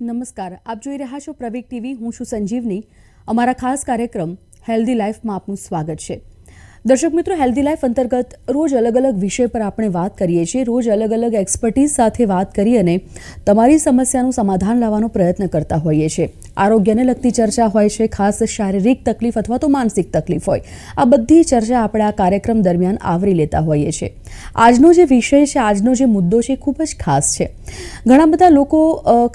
નમસ્કાર, આપ જોઈ રહ્યા છો પ્રવીક ટીવી, હું છું સંજીવની. અમારા ખાસ કાર્યક્રમ હેલ્ધી લાઈફમાં આપનું સ્વાગત છે. દર્શક મિત્રો, હેલ્ધી લાઈફ અંતર્ગત રોજ અલગ અલગ વિષય પર આપણે વાત કરીએ છીએ. રોજ અલગ અલગ એક્સપર્ટીઝ સાથે વાત કરી અને તમારી સમસ્યાનું સમાધાન લાવવાનો પ્રયત્ન કરતા હોઈએ છીએ. આરોગ્યને લગતી ચર્ચા હોય છે, ખાસ શારીરિક તકલીફ અથવા તો માનસિક તકલીફ હોય. આ બધી ચર્ચા આપણે આ કાર્યક્રમ દરમિયાન આવરી લેતા હોઈએ છીએ. આજનો જે વિષય છે, આજનો જે મુદ્દો છે ખૂબ જ ખાસ છે. ઘણા બધા લોકો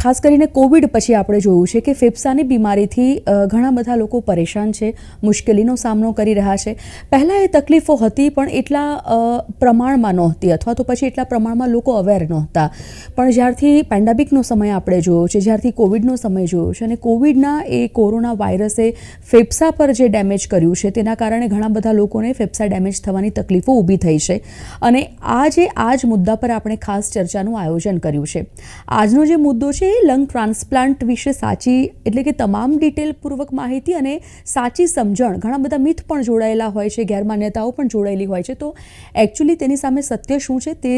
ખાસ કરીને કોવિડ પછી આપણે જોયું છે કે ફેફસાની બીમારીથી ઘણા બધા લોકો પરેશાન છે, મુશ્કેલીનો સામનો કરી રહ્યા છે. પહેલાં એ તકલીફો હતી, પણ એટલા પ્રમાણમાં નહોતી અથવા તો પછી એટલા પ્રમાણમાં લોકો અવેર નહોતા. પણ જ્યારથી પેન્ડામિકનો સમય આપણે જોયો છે, જ્યારથી કોવિડનો સમય જોયો છે અને કોવિડના એ કોરોના વાયરસે ફેફસા પર જે ડેમેજ કર્યું છે, તેના કારણે ઘણા બધા લોકોને ફેફસા ડેમેજ થવાની તકલીફો ઊભી થઈ છે. અને આજે આ જ મુદ્દા પર આપણે ખાસ ચર્ચાનું આયોજન કર્યું છે. આજનો જે મુદ્દો છે, એ લંગ ટ્રાન્સપ્લાન્ટ વિશે સાચી એટલે કે તમામ ડિટેલપૂર્વક માહિતી અને સાચી સમજણ, ઘણા બધા મિથ પણ જોડાયેલા હોય છે, ગેરમાન્યતાઓ પણ જોડાયેલી હોય છે. તો એકચ્યુઅલી તેની સામે સત્ય શું છે, તે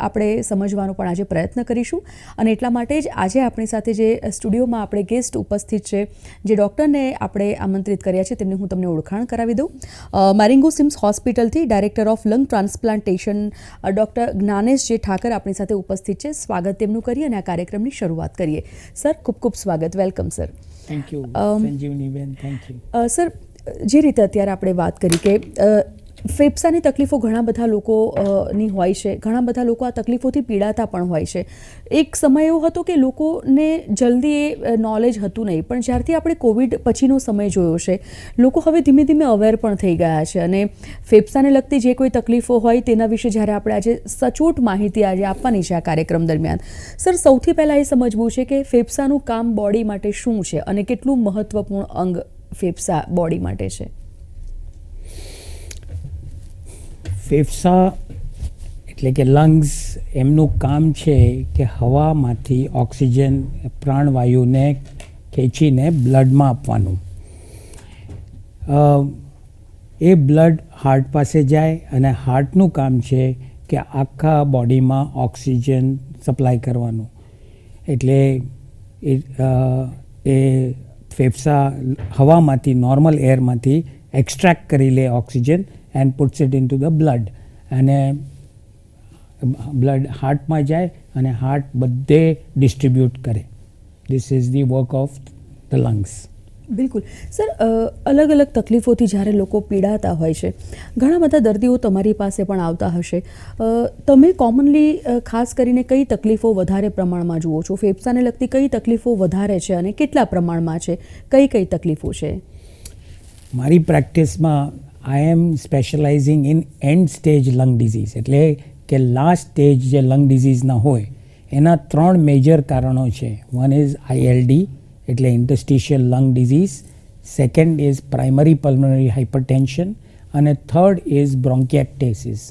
આપણે સમજવાનો પણ આજે પ્રયત્ન કરીશું. અને એટલા માટે જ આજે આપણી સાથે જે સ્ટુડિયોમાં આપણે ગેસ્ટ ઉપસ્થિત છે. જે ડૉક્ટરને આપણે આમંત્રિત કર્યા છે તેમને હું તમને ઓળખાણ કરાવી દઉં. Marengo CIMS હોસ્પિટલથી director of lung transplantation doctor Gyanesh J Thakar આપણી સાથે ઉપસ્થિત છે. સ્વાગત તેમનું કરીએ અને આ કાર્યક્રમની શરૂઆત કરીએ. સર ખૂબ ખૂબ સ્વાગત. Welcome sir. Thank you Sanjivani ben. Thank you sir જે રીતે અત્યારે આપણે વાત કરી કે ફેફસાની તકલીફો ઘણા બધા લોકોની હોય છે. ઘણા બધા લોકો આ તકલીફોથી પીડાતા પણ હોય છે. એક સમય એવો હતો કે લોકોને જલ્દી એ નોલેજ હતું નહીં, પણ જ્યારથી આપણે કોવિડ પછીનો સમય જોયો છે, લોકો હવે ધીમે ધીમે અવેર પણ થઈ ગયા છે અને ફેફસાને લગતી જે કોઈ તકલીફો હોય તેના વિશે જ્યારે આપણે આજે સચોટ માહિતી આજે આપવાની છે આ કાર્યક્રમ દરમિયાન. સર, સૌથી પહેલાં એ સમજવું છે કે ફેફસાનું કામ બોડી માટે શું છે અને કેટલું મહત્વપૂર્ણ અંગ ફેફસા બોડી માટે છે? ફેફસા એટલે કે લંગ્સ એમનું કામ છે કે હવામાંથી ઓક્સિજન પ્રાણવાયુને, ખેંચીને બ્લડમાં આપવાનું. એ બ્લડ હાર્ટ પાસે જાય અને હાર્ટનું કામ છે કે આખા બોડીમાં ઓક્સિજન સપ્લાય કરવાનું. એટલે એ ફેફસા હવામાંથી, નોર્મલ એરમાંથી એક્સ્ટ્રેક્ટ કરી લે oxygen and puts it into the blood અને બ્લડ હાર્ટમાં જાય અને હાર્ટ બધે ડિસ્ટ્રીબ્યુટ કરે. This is the work of the lungs બિલકુલ. સર અલગ અલગ તકલીફોથી જ્યારે લોકો પીડાતા હોય છે ઘણા બધા દર્દીઓ તમારી પાસે પણ આવતા હશે. તમે કોમનલી ખાસ કરીને કઈ તકલીફો વધારે પ્રમાણમાં જુઓ છો? ફેફસાને લગતી કઈ તકલીફો વધારે છે અને કેટલા પ્રમાણમાં છે? કઈ કઈ તકલીફો છે? મારી પ્રેક્ટિસમાં I am specialising in end stage lung disease એટલે કે લાસ્ટ સ્ટેજ જે લંગ ડિઝીઝના હોય, એના ત્રણ મેજર કારણો છે. વન ઇઝ આઈએલડી એટલે interstitial lung disease second is primary pulmonary hypertension અને થર્ડ ઇઝ બ્રોન્કિએક્ટેસિસ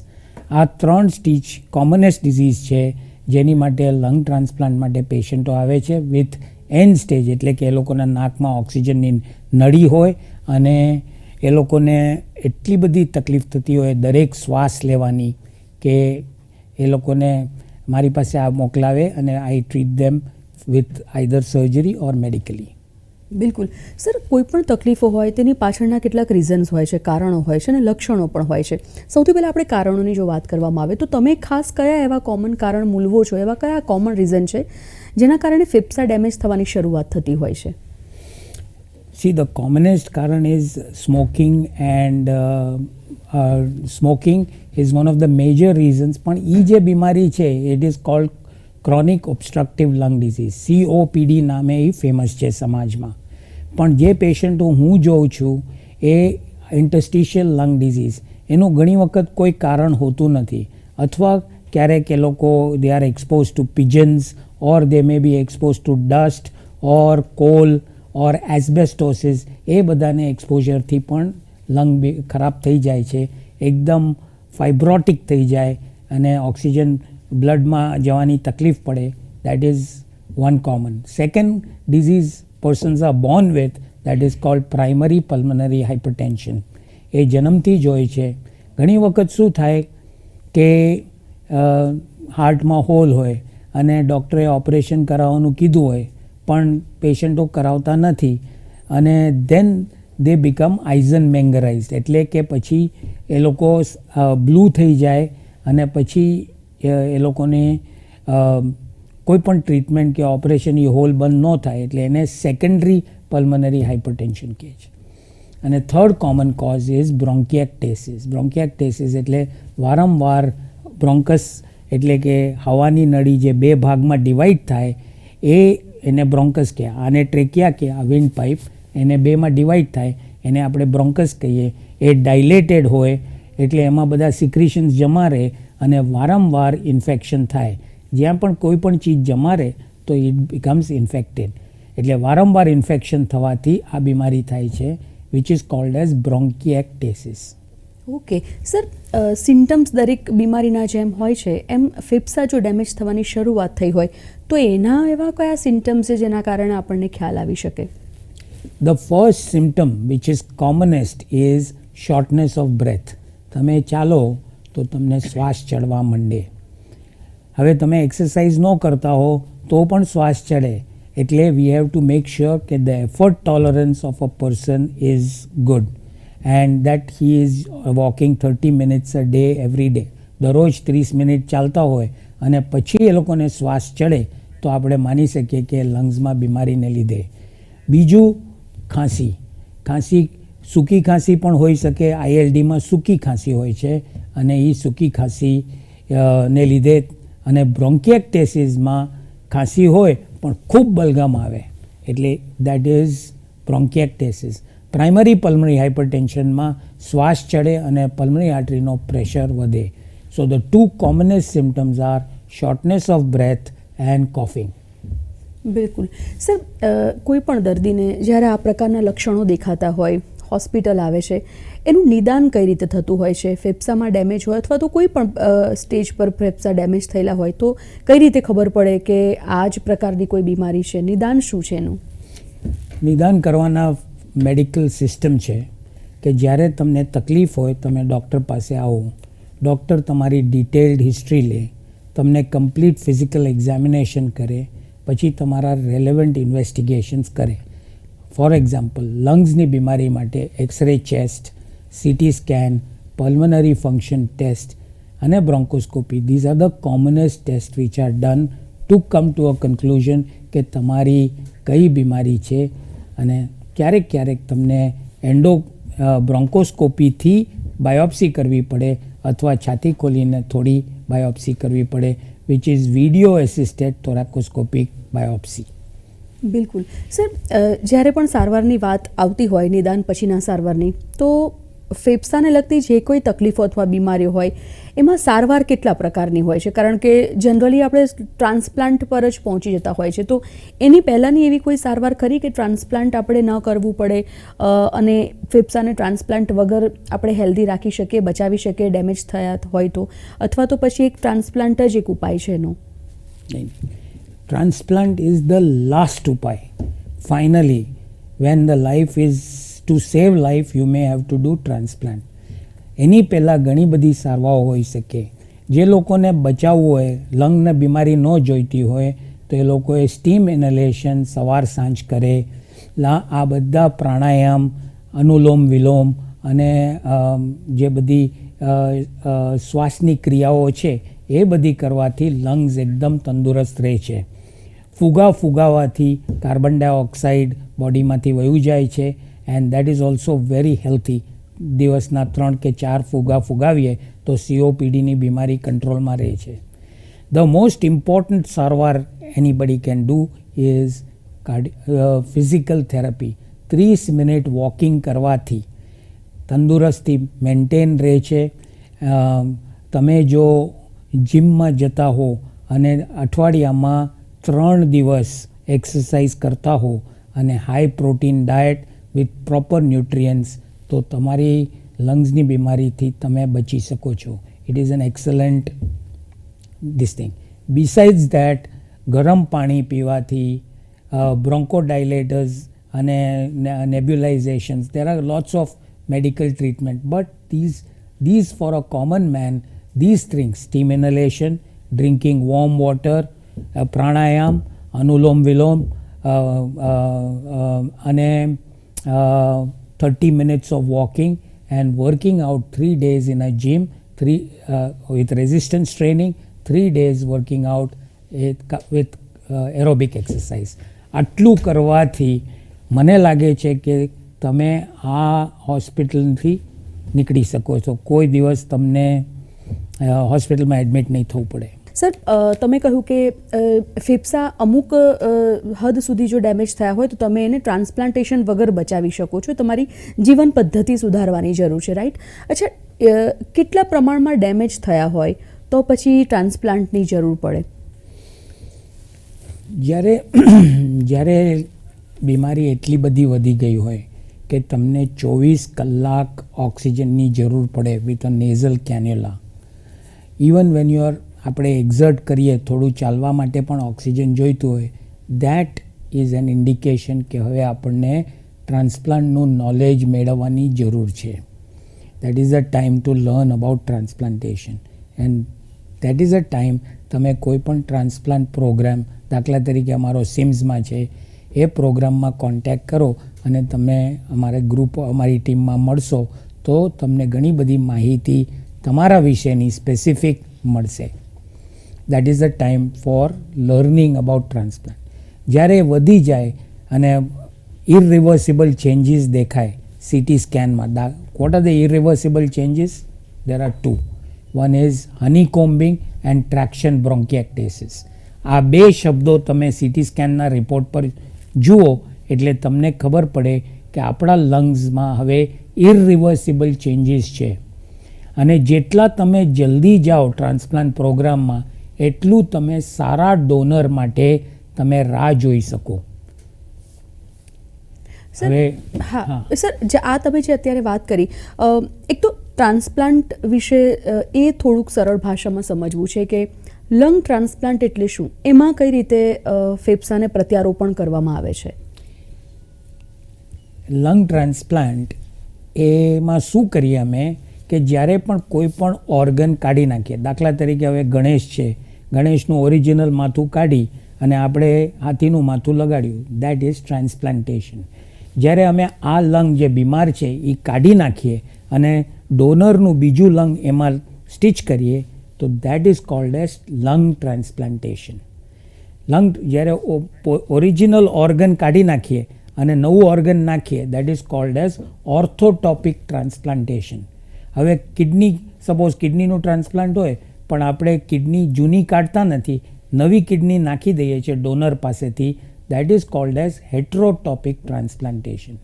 આ ત્રણ સ્ટીચ કોમનેસ્ટ ડિઝીઝ છે, જેની માટે લંગ ટ્રાન્સપ્લાન્ટ માટે પેશન્ટો આવે છે વિથ એન્ડ સ્ટેજ એટલે કે એ લોકોના નાકમાં ઓક્સિજનની નળી હોય અને એ લોકોને એટલી બધી તકલીફ થતી હોય, દરેક શ્વાસ લેવાની, કે એ લોકોને મારી પાસે આ મોકલાવે અને I treat them with either surgery or medically બિલકુલ. સર, કોઈ પણ તકલીફો હોય, તેની પાછળના કેટલાક રીઝન્સ હોય છે, કારણો હોય છે અને લક્ષણો પણ હોય છે. સૌથી પહેલાં આપણે કારણોની જો વાત કરવામાં આવે, તો તમે ખાસ કયા એવા કોમન કારણ મૂલવો છો? એવા કયા કોમન રીઝન છે, જેના કારણે ફેફસા ડેમેજ થવાની શરૂઆત થતી હોય છે? See, the commonest karan is smoking, and uh, uh, smoking is one of the major reasons. પણ એ જે બીમારી છે it is called chronic obstructive lung disease C O P D નામે એ ફેમસ છે સમાજમાં પણ જે પેશન્ટો હું જોઉં છું એ ઇન્ટસ્ટિશિયલ લંગ ડિઝીઝ એનું ઘણી વખત કોઈ કારણ હોતું નથી અથવા ક્યારેક એ લોકો they are expose to pigeons or they may be expose to dust or coal or asbestosis એ બધાને એક્સપોઝરથી પણ લંગ ખરાબ થઈ જાય છે. એકદમ ફાઇબ્રોટિક થઈ જાય અને ઓક્સિજન બ્લડમાં જવાની તકલીફ પડે. That is one common second disease persons are born with that is called primary pulmonary hypertension એ જન્મથી જ હોય છે. ઘણી વખત શું થાય કે હાર્ટમાં હોલ હોય અને ડૉક્ટરે ઓપરેશન કરાવવાનું કીધું હોય પણ પેશન્ટો કરાવતા નથી અને ધેન દે બીકમ આઇઝન મેંગરાઇઝ એટલે કે પછી એ લોકો બ્લુ થઈ જાય અને પછી એ લોકોને કોઈ પણ ટ્રીટમેન્ટ કે ઓપરેશન એ હોલ બંધ ન થાય એટલે એને સેકન્ડરી પલ્મનરી હાઇપરટેન્શન કહે છે. અને third common cause is bronchiectasis bronchiectasis એટલે વારંવાર બ્રોન્કસ એટલે કે હવાની નળી જે બે ભાગમાં ડિવાઈડ થાય એ એને બ્રોન્કસ કહે. આને ટ્રેકિયા કે આ વિન્ડ પાઇપ એને બેમાં ડિવાઈડ થાય, એને આપણે બ્રોન્કસ કહીએ. એ ડાયલેટેડ હોય, એટલે એમાં બધા સિક્રિશન્સ જમા રહે અને વારંવાર ઇન્ફેક્શન થાય. જ્યાં પણ કોઈ પણ ચીજ જમા રહે, તો ઇટ બિકમ્સ ઇન્ફેક્ટેડ એટલે વારંવાર ઇન્ફેક્શન થવાથી આ બીમારી થાય છે which is called as bronchiectasis okay. Sir symptoms દરેક બીમારીના જેમ હોય છે, એમ ફેફસા જો ડેમેજ થવાની શરૂઆત થઈ હોય, તો એના એવા કયા સિમ્ટમ્સ છે જેના કારણે આપણને ખ્યાલ આવી શકે? The first symptom which is commonest is shortness of breath તમે ચાલો તો તમને શ્વાસ ચડવા માંડે. હવે તમે એક્સરસાઇઝ ન કરતા હો, તો પણ શ્વાસ ચડે. એટલે we have to make sure કે the effort tolerance of a person is good and that he is walking thirty minutes a day every day દરરોજ ત્રીસ મિનિટ ચાલતા હોય અને પછી એ લોકોને શ્વાસ ચડે, તો આપણે માની શકીએ કે લંગ્સમાં બીમારીને લીધે. બીજું ખાંસી. ખાંસી, સૂકી ખાંસી પણ હોઈ શકે. આઈએલડીમાં સૂકી ખાંસી હોય છે અને એ સૂકી ખાંસી ને લીધે અને બ્રોન્કિએક્ટેસિસમાં ખાંસી હોય પણ ખૂબ બલગમ આવે. એટલે that is bronchiectasis primary pulmonary હાઇપરટેન્શનમાં શ્વાસ ચડે અને પલ્મરી આર્ટરીનો પ્રેશર વધે. So the two commonest symptoms are shortness of breath and coughing બિલકુલ. સર કોઈ પણ દર્દીને જ્યારે આ પ્રકારના લક્ષણો દેખાતા હોય હોસ્પિટલ આવે છે એનું નિદાન કઈ રીતે થતું હોય છે? ફેફસામાં ડેમેજ હોય અથવા તો કોઈ પણ સ્ટેજ પર ફેફસા ડેમેજ થયેલા હોય તો કઈ રીતે ખબર પડે કે આ જ પ્રકારની કોઈ બીમારી છે? નિદાન શું છે એનું? નિદાન કરવાના મેડિકલ સિસ્ટમ છે કે જ્યારે તમને તકલીફ હોય, તમે ડૉક્ટર પાસે આવો, ડૉક્ટર તમારી ડિટેલ્ડ હિસ્ટ્રી લે, તમને કમ્પ્લીટ ફિઝિકલ એક્ઝામિનેશન કરે, પછી તમારા રેલેવન્ટ ઇન્વેસ્ટિગેશન્સ કરે. ફોર એક્ઝામ્પલ, લંગ્સની બીમારી માટે X-ray chest, CT scan, pulmonary function test અને bronchoscopy. These are the commonest test which are done to come to a conclusion કે તમારી કઈ બીમારી છે અને ક્યારેક ક્યારેક તમને એન્ડો બ્રોન્કોસ્કોપીથી બાયોપ્સી કરવી પડે અથવા છાતી ખોલીને થોડી બાયોપ્સી કરવી પડે which is video assisted thoracoscopic biopsy બિલકુલ. સર જ્યારે પણ સારવારની વાત આવતી હોય, નિદાન પછીના સારવારની, તો ફેફસાને લગતી જે કોઈ તકલીફો અથવા બીમારીઓ હોય, એમાં સારવાર કેટલા પ્રકારની હોય છે? કારણ કે જનરલી આપણે ટ્રાન્સપ્લાન્ટ પર જ પહોંચી જતા હોય છે. તો એની પહેલાંની એવી કોઈ સારવાર ખરી કે ટ્રાન્સપ્લાન્ટ આપણે ન કરવું પડે અને ફેફસાને ટ્રાન્સપ્લાન્ટ વગર આપણે હેલ્ધી રાખી શકીએ, બચાવી શકીએ, ડેમેજ થયા હોય તો? અથવા તો પછી એક ટ્રાન્સપ્લાન્ટ જ એક ઉપાય છે એનો? ટ્રાન્સપ્લાન્ટ ઇઝ ધ લાસ્ટ ઉપાય. Finally, when the life is to save life you may have to do transplant એની પહેલાં ઘણી બધી સારવાઓ હોઈ શકે. જે લોકોને બચાવવું હોય, લંગને બીમારી ન જોઈતી હોય, તો એ લોકોએ સ્ટીમ ઇનહેલેશન સવાર સાંજ કરે. લા, આ બધા પ્રાણાયામ, અનુલોમ વિલોમ અને જે બધી શ્વાસની ક્રિયાઓ છે, એ બધી કરવાથી લંગ્સ એકદમ તંદુરસ્ત રહે છે. ફુગા ફુગાવાથી કાર્બન ડાયોક્સાઇડ બોડીમાંથી વયું જાય છે. And that is also very healthy દિવસના ત્રણ કે ચાર ફુગા ફુગાવીએ તો સીઓપીડીની બીમારી કંટ્રોલમાં રહે છે. ધ મોસ્ટ ઇમ્પોર્ટન્ટ સારવાર anybody can do is physical therapy ત્રીસ મિનિટ વોકિંગ કરવાથી તંદુરસ્તી મેન્ટેન રહે છે. તમે જો જિમમાં જતા હો અને અઠવાડિયામાં ત્રણ દિવસ એક્સરસાઇઝ કરતા હો અને high protein diet with proper nutrients તો તમારી લંગ્સની બીમારીથી તમે બચી શકો છો it is an excellent this thing besides that ગરમ પાણી પીવાથી બ્રોન્કોડાયલેટર્સ અને nebulisations there are lots of medical treatment. But these, these for a common man, these things steam inhalation, drinking warm water, uh, pranayam, anulom vilom, uh, uh, uh, and 30 minutes of walking and working out 3 days in a gym three with resistance training 3 days working out with aerobic exercise આટલું કરવાથી મને લાગે છે કે તમે આ હોસ્પિટલથી નીકળી શકો છો કોઈ દિવસ તમને હોસ્પિટલમાં એડમિટ નહીં થવું પડે સર તમે કહ્યું કે ફેફસા અમુક હદ સુધી જો ડેમેજ થયા હોય તો તમે એને ટ્રાન્સપ્લાન્ટેશન વગર બચાવી શકો છો. તમારી જીવન પદ્ધતિ સુધારવાની જરૂર છે રાઈટ અચ્છા કેટલા પ્રમાણમાં ડેમેજ થયા હોય તો પછી ટ્રાન્સપ્લાન્ટની જરૂર પડે? જ્યારે જ્યારે બીમારી એટલી બધી વધી ગઈ હોય કે તમને ચોવીસ કલાક ઓક્સિજનની જરૂર પડે with a nasal cannula even when you are આપણે એક્ઝર્ટ કરીએ, થોડું ચાલવા માટે પણ ઓક્સિજન જોઈતું હોય દેટ ઇઝ એન ઇન્ડિકેશન કે હવે આપણને ટ્રાન્સપ્લાન્ટનું નોલેજ મેળવવાની જરૂર છે. That is a time to learn about transplantation and that is a time તમે કોઈ પણ ટ્રાન્સપ્લાન્ટ પ્રોગ્રામ દાખલા તરીકે અમારો સિમ્સમાં છે, એ પ્રોગ્રામમાં કોન્ટેક્ટ કરો અને તમે અમારા ગ્રુપ અમારી ટીમમાં મળશો તો તમને ઘણી બધી માહિતી તમારા વિશેની સ્પેસિફિક મળશે. That is the time for learning about transplant જ્યારે વધી જાય અને ઇરિવર્સિબલ ચેન્જીસ દેખાય CT સ્કેનમાં the what are the irreversible changes there are two one is honeycombing and traction bronchiectasis આ બે શબ્દો તમે સિટી સ્કેનના રિપોર્ટ પર જુઓ, એટલે તમને ખબર પડે કે આપણા લંગ્સમાં હવે ઇરરિવર્સિબલ ચેન્જીસ છે. અને જેટલા તમે જલ્દી જાઓ ટ્રાન્સપ્લાન્ટ પ્રોગ્રામમાં એટલું તમે સારા ડોનર માટે તમે રાહ જોઈ શકો. સર હા. સર જે આ તમે જે અત્યારે વાત કરી એક તો ટ્રાન્સપ્લાન્ટ વિશે એ થોડુંક સરળ ભાષામાં સમજવું છે કે લંગ ટ્રાન્સપ્લાન્ટ એટલે શું? એમાં કઈ રીતે ફેફસાને પ્રત્યારોપણ કરવામાં આવે છે? લંગ ટ્રાન્સપ્લાન્ટ એમાં શું કરીએ અમે કે જ્યારે પણ કોઈ પણ ઓર્ગન કાઢી નાખીએ દાખલા તરીકે હવે ગણેશ છે ગણેશનું ઓરિજિનલ માથું કાઢી અને આપણે હાથીનું માથું લગાડ્યું. દેટ ઇઝ ટ્રાન્સપ્લાન્ટેશન જ્યારે અમે આ લંગ જે બીમાર છે એ કાઢી નાખીએ અને ડોનરનું બીજું લંગ એમાં સ્ટિચ કરીએ, તો that is called as lung transplantation lung જ્યારે ઓરિજિનલ ઓર્ગન કાઢી નાખીએ અને નવું ઓર્ગન નાખીએ that is called as orthotopic transplantation હવે કિડની સપોઝ કિડનીનું ટ્રાન્સપ્લાન્ટ હોય પણ આપણે કિડની જૂની કાઢતા નથી, નવી કિડની નાખી દઈએ છીએ ડોનર પાસેથી. That is called as heterotopic transplantation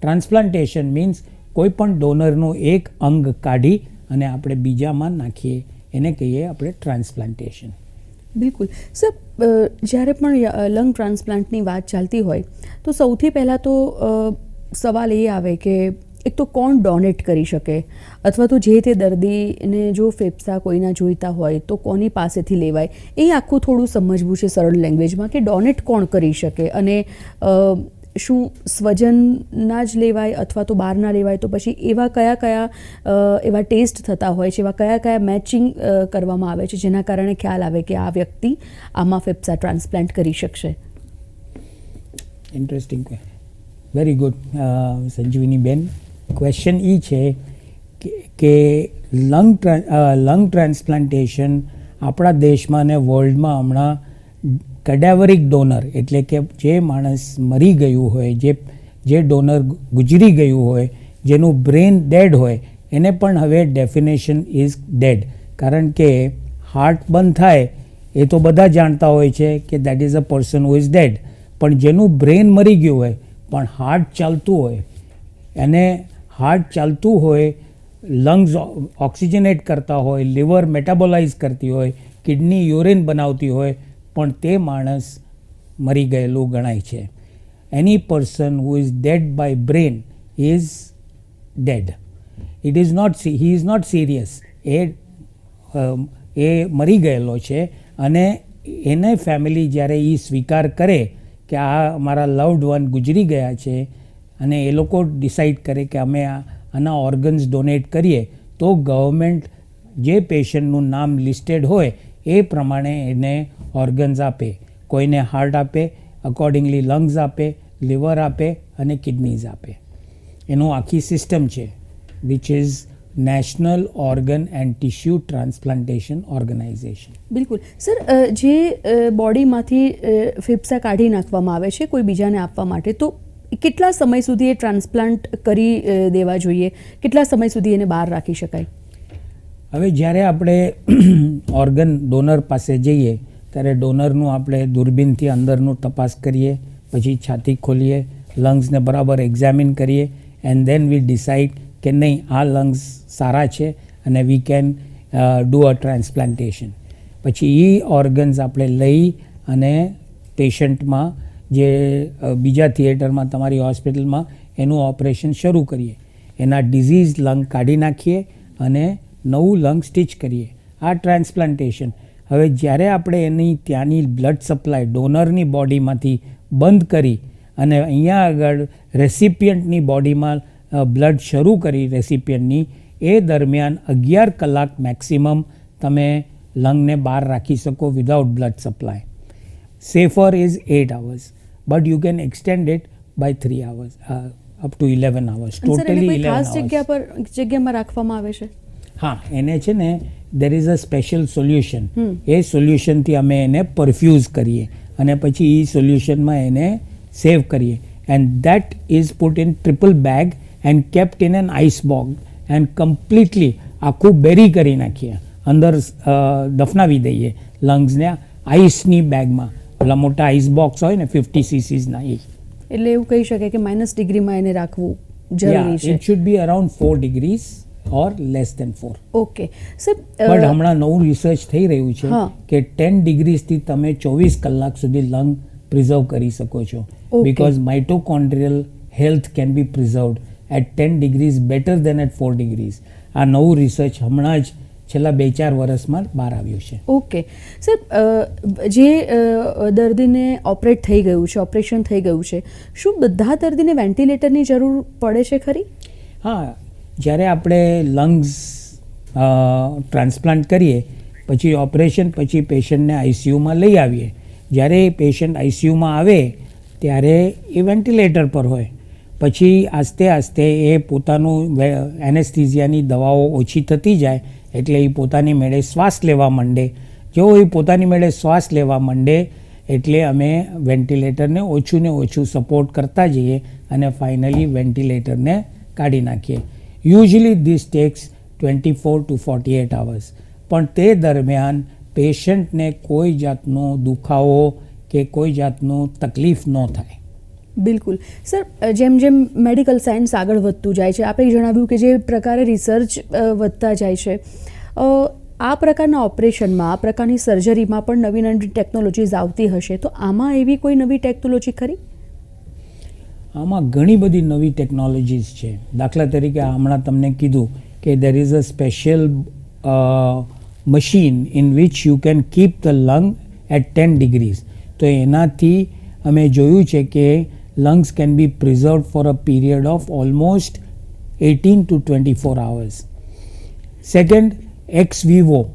transplantation means કોઈ પણ ડોનરનું એક અંગ કાઢી અને આપણે બીજામાં નાખીએ. એને કહીએ આપણે ટ્રાન્સપ્લાન્ટેશન બિલકુલ. સર જ્યારે પણ લંગ ટ્રાન્સપ્લાન્ટની વાત ચાલતી હોય, તો સૌથી પહેલાં તો સવાલ એ આવે કે એક તો કોણ ડોનેટ કરી શકે? અથવા તો જે તે દર્દીને જો ફેફસા કોઈના જોઈતા હોય, તો કોની પાસેથી લેવાય? એ આખું થોડું સમજવું છે સરળ લેંગ્વેજમાં કે ડોનેટ કોણ કરી શકે? અને શું સ્વજનના જ લેવાય અથવા તો બહારના લેવાય? તો પછી એવા કયા કયા એવા ટેસ્ટ થતા હોય છે, એવા કયા કયા મેચિંગ કરવામાં આવે છે, જેના કારણે ખ્યાલ આવે કે આ વ્યક્તિ આમાં ફેફસા ટ્રાન્સપ્લાન્ટ કરી શકશે? ઇન્ટરેસ્ટિંગ વેરી ગુડ સંજીવની બેન. ક્વેશ્ચન એ છે કે- લંગ લંગ ટ્રાન્સપ્લાન્ટેશન આપણા દેશમાં અને વર્લ્ડમાં હમણાં કડાવરિક ડોનર એટલે કે જે માણસ મરી ગયું હોય, જે જે ડોનર ગુજરી ગયું હોય, જેનું બ્રેન ડેડ હોય, એને પણ હવે ડેફિનેશન ઇઝ ડેડ કારણ કે હાર્ટ બંધ થાય, એ તો બધા જાણતા હોય છે કે that is a person who is dead પણ જેનું બ્રેન મરી ગયું હોય, પણ હાર્ટ ચાલતું હોય, એને હાર્ટ ચાલતું હોય લંગ્સ ઓક્સિજનેટ કરતા હોય લીવર મેટાબોલાઇઝ કરતી હોય કિડની યુરિન બનાવતી હોય, પણ તે માણસ મરી ગયેલું ગણાય છે. Any person who is dead by brain is dead it is not he is not serious એ એ મરી ગયેલો છે અને એને ફેમિલી જ્યારે એ સ્વીકાર કરે કે આ અમારા લવડ વન ગુજરી ગયા છે અને એ લોકો ડિસાઈડ કરે કે અમે આ આના ઓર્ગન્સ ડોનેટ કરીએ, તો ગવર્મેન્ટ જે પેશન્ટનું નામ લિસ્ટેડ હોય, એ પ્રમાણે એને ઓર્ગન્સ આપે. કોઈને હાર્ટ આપે અકોર્ડિંગલી લંગ્સ આપે લીવર આપે અને કિડનીઝ આપે. એનું આખી સિસ્ટમ છે which is national organ and tissue transplantation organisation બિલકુલ. સર જે બોડીમાંથી ફેફસા કાઢી નાખવામાં આવે છે, કોઈ બીજાને આપવા માટે, તો કેટલા સમય સુધી એ ટ્રાન્સપ્લાન્ટ કરી દેવા જોઈએ? કેટલા સમય સુધી એને બહાર રાખી શકાય? હવે જ્યારે આપણે ઓર્ગન ડોનર પાસે જઈએ, ત્યારે ડોનરનું આપણે દૂરબીનથી અંદરનું તપાસ કરીએ, પછી છાતી ખોલીએ, લંગ્સને બરાબર એક્ઝામિન કરીએ એન્ડ દેન વી ડિસાઇડ કે નહીં, આ લંગ્સ સારા છે અને we can do a transplantation પછી એ ઓર્ગન્સ આપણે લઈ અને પેશન્ટમાં જે બીજા થિયેટરમાં તમારી હોસ્પિટલમાં એનું ઓપરેશન શરૂ કરીએ. એના ડિઝીઝ લંગ કાઢી નાખીએ અને નવું લંગ સ્ટિચ કરીએ. આ ટ્રાન્સપ્લાન્ટેશન. હવે જ્યારે આપણે એની ત્યાંની બ્લડ સપ્લાય ડોનરની બોડીમાંથી બંધ કરી અને અહીંયા આગળ રેસિપિયન્ટની બોડીમાં બ્લડ શરૂ કરી રેસિપિયન્ટની, એ દરમિયાન અગિયાર કલાક મેક્સિમમ તમે લંગને બહાર રાખી શકો without blood supply. safer is 8 hours but you can extend it by 3 hours uh, up to 11 hours. Totally 11 ખાસ જગ્યા પર જગ્યામાં રાખવામાં આવે છે? હા એને છે ને there is a special solution એ સોલ્યુશનથી અમે એને પરફ્યુઝ કરીએ અને પછી એ સોલ્યુશનમાં એને સેવ કરીએ. And that is put in triple bag and kept in an ice box and completely આખું બેરી કરી નાખીએ. અંદર દફનાવી દઈએ લંગ્સને આઈસની બેગમાં પેલા મોટા આઈસ બોક્સ હોય ને ફિફ્ટી સીસીઝના એ. એટલે એવું કહી શકાય કે માઇનસ ડિગ્રીમાં એને રાખવું જરૂરી છે. It should be around four degrees or less than four okay sir but હમણાં નવું રિસર્ચ થઈ રહ્યું છે કે ટેન ડિગ્રીઝથી તમે ચોવીસ કલાક સુધી લંગ પ્રિઝર્વ કરી શકો છો. Because mitochondrial health can be preserved at ten degrees better than at four degrees આ નવું રિસર્ચ હમણાં જ છેલ્લા બે ચાર વર્ષમાં બહાર આવ્યું છે. ઓકે. સર જે દર્દીને ઓપરેટ થઈ ગયું છે ઓપરેશન થઈ ગયું છે શું બધા દર્દીને વેન્ટિલેટરની જરૂર પડે છે ખરી? હા જ્યારે આપણે લંગ્સ ટ્રાન્સપ્લાન્ટ કરીએ પછી ઓપરેશન પછી પેશન્ટને આઈસીયુમાં લઈ આવીએ. જ્યારે પેશન્ટ આઈસીયુમાં આવે ત્યારે એ વેન્ટિલેટર પર હોય. પછી આસ્તે આસ્તે એ પોતાનું એનેસ્થિઝિયાની દવાઓ ઓછી થતી જાય એટલે એ પોતાની મેળે શ્વાસ લેવા માંડે. જેવો એ પોતાની મેળે શ્વાસ લેવા માંડે, એટલે અમે વેન્ટિલેટરને ઓછું ને ઓછું સપોર્ટ કરતા જઈએ અને ફાઇનલી વેન્ટિલેટરને કાઢી નાખીએ. Usually this takes twenty four to forty eight hours. પણ તે દરમિયાન પેશન્ટને કોઈ જાતનો દુખાવો કે કોઈ જાતનું તકલીફ ન થાય. બિલકુલ. સર જેમ જેમ મેડિકલ સાયન્સ આગળ વધતું જાય છે આપણે જણાવ્યું કે જે પ્રકારે રિસર્ચ વધતા જાય છે. આ પ્રકારના ઓપરેશનમાં આ પ્રકારની સર્જરીમાં પણ નવી નવી ટેકનોલોજીઝ આવતી હશે. તો આમાં એવી કોઈ નવી ટેકનોલોજી ખરી? આમાં ઘણી બધી નવી ટેકનોલોજીસ છે. દાખલા તરીકે હમણાં તમને કીધું કે there is a special machine in which you can keep the lung at ten degrees તો એનાથી અમે જોયું છે કે can be preserve for a period of almost eighteen to twenty four hours second ex vivo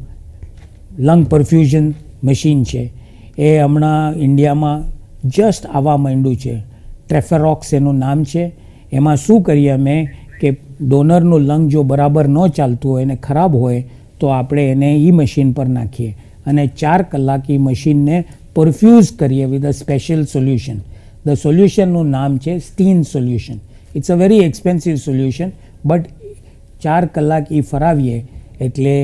lung perfusion machine છે. એ હમણાં ઇન્ડિયામાં જસ્ટ આવવા માંડ્યું છે. ટ્રેફેરોક્સ એનું નામ છે. એમાં શું કરીએ અમે કે ડોનરનું લંગ જો બરાબર ન ચાલતું હોય અને ખરાબ હોય, તો આપણે એને એ મશીન પર નાખીએ. અને ચાર કલાક એ મશીનને પરફ્યુઝ કરીએ with a special solution the સોલ્યુશનનું નામ છે Steen solution it's a very expensive solution but ચાર કલાક એ ફરાવીએ એટલે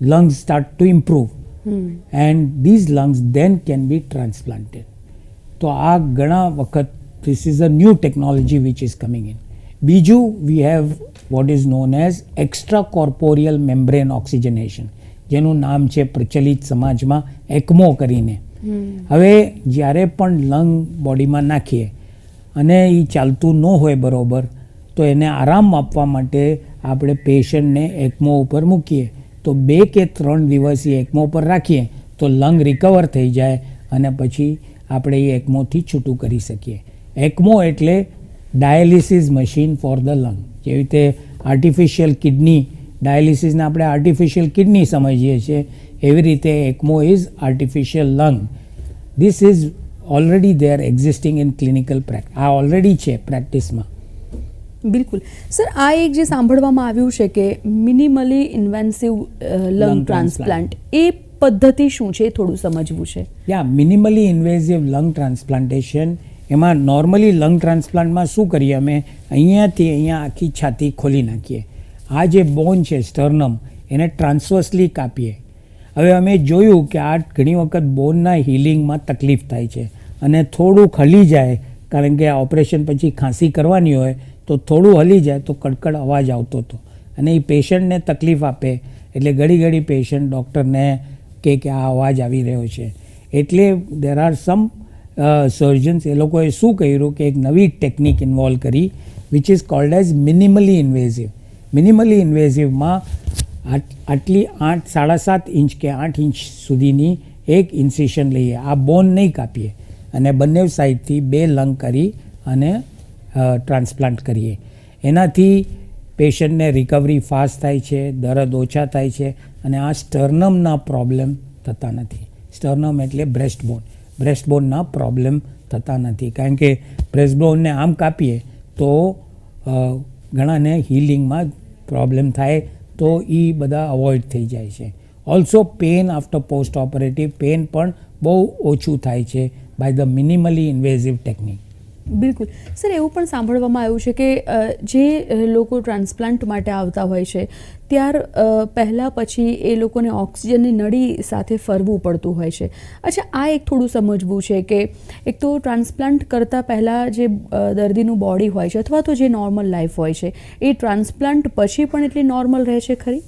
lungs start to improve and these lungs then can be transplanted તો આ ઘણા વખત this is a new technology which is coming in બીજું we have what is known as extra corporeal membrane oxygenation જેનું નામ છે પ્રચલિત સમાજમાં એકમો કરીને હવે જ્યારે પણ લંગ બોડીમાં નાખીએ અને એ ચાલતું ન હોય બરોબર, તો એને આરામ આપવા માટે આપણે પેશન્ટને એકમો ઉપર મૂકીએ. તો બે કે ત્રણ દિવસ એ એકમો પર રાખીએ, તો લંગ રિકવર થઈ જાય અને પછી આપણે એ એકમોથી છૂટું કરી શકીએ. એકમો એટલે dialysis machine for the lung જેવી રીતે આર્ટિફિશિયલ કિડની ડાયાલિસિસને આપણે આર્ટિફિશિયલ કિડની સમજીએ છીએ. એવી રીતે ECMO is artificial lung this is already there existing in clinical practice આ ઓલરેડી છે પ્રેક્ટિસમાં બિલકુલ. સર આ એક જે સાંભળવામાં આવ્યું છે કે મિનિમલી ઇન્વેન્સિવ લંગ ટ્રાન્સપ્લાન્ટ એ પદ્ધતિ શું છે એ થોડું સમજવું છે? યા મિનિમલી ઇન્વેઝિવ લંગ ટ્રાન્સપ્લાન્ટેશન એમાં નોર્મલી લંગ ટ્રાન્સપ્લાન્ટમાં શું કરીએ અમે? અહીંયાથી અહીંયા આખી છાતી ખોલી નાખીએ. આ જે બોન છે સ્ટર્નમ એને ટ્રાન્સવર્સલી કાપીએ હવે અમે જોયું કે આ ઘણી વખત બોનના હિલિંગમાં તકલીફ થાય છે. અને થોડું હલી જાય, કારણ કે ઓપરેશન પછી ખાંસી કરવાની હોય, તો થોડું હલી જાય તો કડકડ અવાજ આવતો હતો. અને એ પેશન્ટને તકલીફ આપે. એટલે ઘડી ઘડી પેશન્ટ ડૉક્ટરને કે કે આ અવાજ આવી રહ્યો છે. એટલે દેર આર સમ સર્જન્સ એ લોકોએ શું કર્યું કે એક નવી ટેકનિક ઇન્વોલ્વ કરી which is called as minimally invasive minimally ઇન્વેઝિવમાં આટલી આઠ, સાડા સાત ઇંચ કે આઠ ઇંચ સુધીની એક ઇન્સિશન લઈએ. આ બોન નહીં કાપીએ. અને બંને સાઈડથી બે લંગ કરી અને ટ્રાન્સપ્લાન્ટ કરીએ. એનાથી પેશન્ટને રિકવરી ફાસ્ટ થાય છે, દર્દ ઓછા થાય છે અને આ સ્ટર્નમના પ્રોબ્લેમ થતા નથી. સ્ટર્નમ એટલે બ્રેસ્ટ બોન બ્રેસ્ટ બોનના પ્રોબ્લેમ થતા નથી. કારણ કે બ્રેસ્ટ બોનને આમ કાપીએ તો ઘણાને હિલિંગમાં પ્રોબ્લેમ થાય તો એ બધા અવોઇડ થઈ જાય છે. Also pain after post operative pain પણ બહુ ઓછું થાય છે by the minimally invasive technique બિલકુલ. સર, એવું પણ સાંભળવામાં આવ્યું છે કે જે લોકો ટ્રાન્સપ્લાન્ટ માટે આવતા હોય છે, ત્યાર પહેલાં પછી એ લોકોને ઓક્સિજનની નળી સાથે ફરવું પડતું હોય છે. અચ્છા, આ એક થોડું સમજવું છે કે, એક તો ટ્રાન્સપ્લાન્ટ કરતાં પહેલાં જે દર્દીનું બોડી હોય છે અથવા તો જે નોર્મલ લાઈફ હોય છે, એ ટ્રાન્સપ્લાન્ટ પછી પણ એટલી નોર્મલ રહે છે ખરી?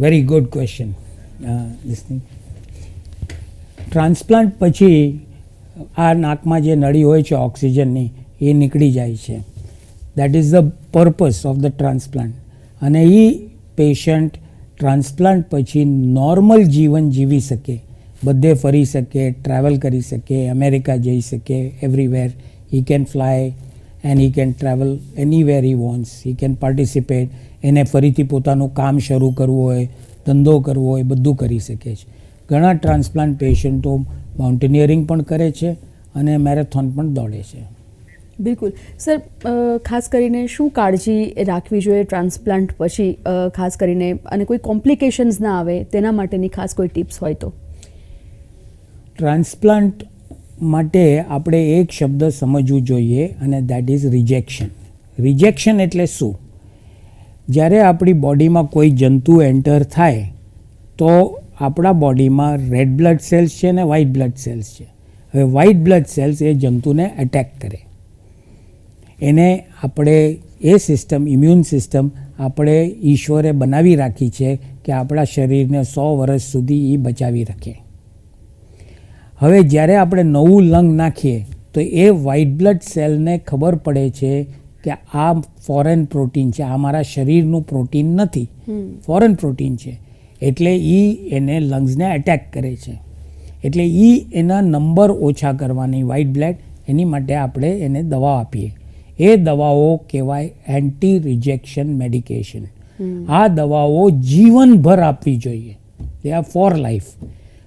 વેરી ગુડ ક્વેશ્ચન ટ્રાન્સપ્લાન્ટ પછી આ નાકમાં જે નળી હોય છે ઓક્સિજનની, એ નીકળી જાય છે. That is the purpose of the transplant અને એ પેશન્ટ ટ્રાન્સપ્લાન્ટ પછી નોર્મલ જીવન જીવી શકે. બધે ફરી શકે ટ્રાવેલ કરી શકે અમેરિકા જઈ શકે everywhere he can fly and he can travel anywhere he wants he can participate એને ફરીથી પોતાનું કામ શરૂ કરવું હોય, ધંધો કરવો હોય, બધું કરી શકે છે. ઘણા ટ્રાન્સપ્લાન્ટ પેશન્ટો માઉન્ટેનિયરિંગ પણ કરે છે અને મેરેથોન પણ દોડે છે. બિલકુલ. સર ખાસ કરીને શું કાળજી રાખવી જોઈએ ટ્રાન્સપ્લાન્ટ પછી ખાસ કરીને અને કોઈ કોમ્પ્લિકેશન્સ ના આવે તેના માટેની ખાસ કોઈ ટિપ્સ હોય તો? ટ્રાન્સપ્લાન્ટ માટે આપણે એક શબ્દ સમજવું જોઈએ અને દેટ ઇઝ રિજેક્શન રિજેક્શન એટલે શું? જ્યારે આપણી બોડીમાં કોઈ જંતુ એન્ટર થાય તો આપણા બોડીમાં રેડ બ્લડ સેલ્સ છે ને વ્હાઇટ બ્લડ સેલ્સ છે. હવે વ્હાઇટ બ્લડ સેલ્સ એ જંતુને એટેક કરે. એને આપણે એ સિસ્ટમ ઇમ્યુન સિસ્ટમ આપણે ઈશ્વરે બનાવી રાખી છે કે આપણા શરીરને સો વર્ષ સુધી એ બચાવી રાખે. હવે જ્યારે આપણે નવું લંગ નાખીએ તો એ વ્હાઇટ બ્લડ સેલને ખબર પડે છે કે આ ફોરેન પ્રોટીન છે. આ મારા શરીરનું પ્રોટીન નથી. ફોરેન પ્રોટીન છે. એટલે એ એને લંગ્સને એટેક કરે છે. એટલે એ એના નંબર ઓછા કરવાની વ્હાઇટ બ્લડ એની માટે આપણે એને દવા આપીએ. એ દવાઓ કહેવાય એન્ટી રિજેક્શન મેડિકેશન આ દવાઓ જીવનભર આપવી જોઈએ. દે આર ફોર લાઈફ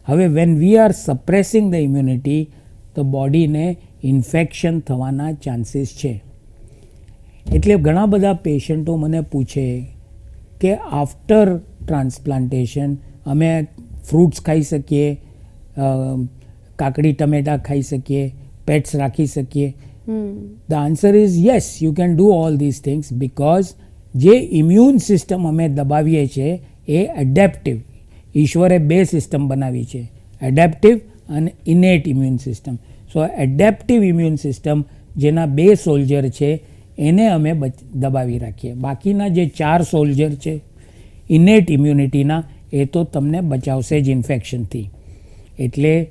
હવે when we are suppressing the immunity તો બોડીને ઇન્ફેક્શન થવાના ચાન્સીસ છે. એટલે ઘણા બધા પેશન્ટો મને પૂછે કે આફ્ટર ટ્રાન્સપ્લાન્ટેશન. અમે ફ્રૂટ્સ ખાઈ શકીએ કાકડી ટમેટા ખાઈ શકીએ પેટ્સ રાખી શકીએ. The answer is yes you can do all this things because જે ઇમ્યુન સિસ્ટમ અમે દબાવીએ છીએ એ એડેપ્ટિવ ઈશ્વરે બે સિસ્ટમ બનાવી છે એડેપ્ટિવ અને innate immune system so adaptive immune system જેના બે સોલ્જર છે એને અમે દબાવી રાખીએ. બાકીના જે ચાર સોલ્જર છે ઇનેટ ઇમ્યુનિટીના એ તો તમને બચાવશે જ ઇન્ફેક્શનથી એટલે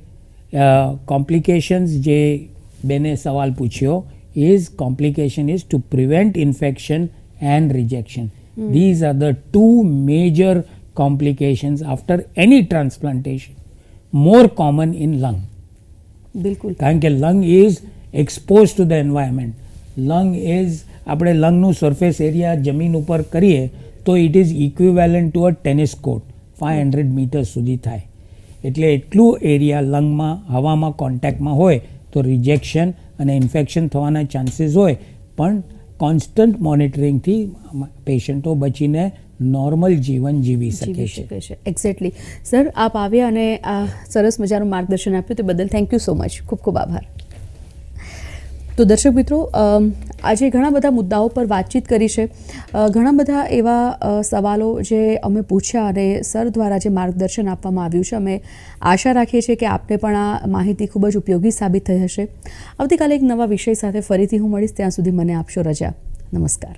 કોમ્પ્લિકેશન્સ જે બેને સવાલ પૂછ્યો is complication is to prevent infection and rejection these are the two major complications after any transplantation more common in lung બિલકુલ. કારણ કે lung is expose to the environment lung is આપણે લંગનું સરફેસ એરિયા જમીન ઉપર કરીએ તો it is equivalent to a tennis court five hundred metre સુધી થાય. એટલે એટલું એરિયા લંગમાં હવામાં કોન્ટેક્ટમાં હોય તો રિજેક્શન અને ઇન્ફેક્શન થવાના ચાન્સીસ હોય. પણ કોન્સ્ટન્ટ મોનિટરિંગથી પેશન્ટો બચીને નોર્મલ જીવન જીવી શકે શકે છે. એક્ઝેક્ટલી સર આપ આવ્યા અને આ સરસ મજાનું માર્ગદર્શન આપ્યું તે બદલ થેન્ક યુ સો મચ ખૂબ ખૂબ આભાર. તો દર્શક મિત્રો આજે ઘણા બધા મુદ્દાઓ પર વાતચીત કરી છે. ઘણા બધા એવા સવાલો જે અમે પૂછ્યા અને સર દ્વારા જે માર્ગદર્શન આપવામાં આવ્યું છે, અમે આશા રાખીએ છીએ કે આપને પણ આ માહિતી ખૂબ જ ઉપયોગી સાબિત થઈ હશે. આવતીકાલે એક નવા વિષય સાથે ફરીથી હું મળીશ. ત્યાં સુધી મને આપશો રજા. નમસ્કાર.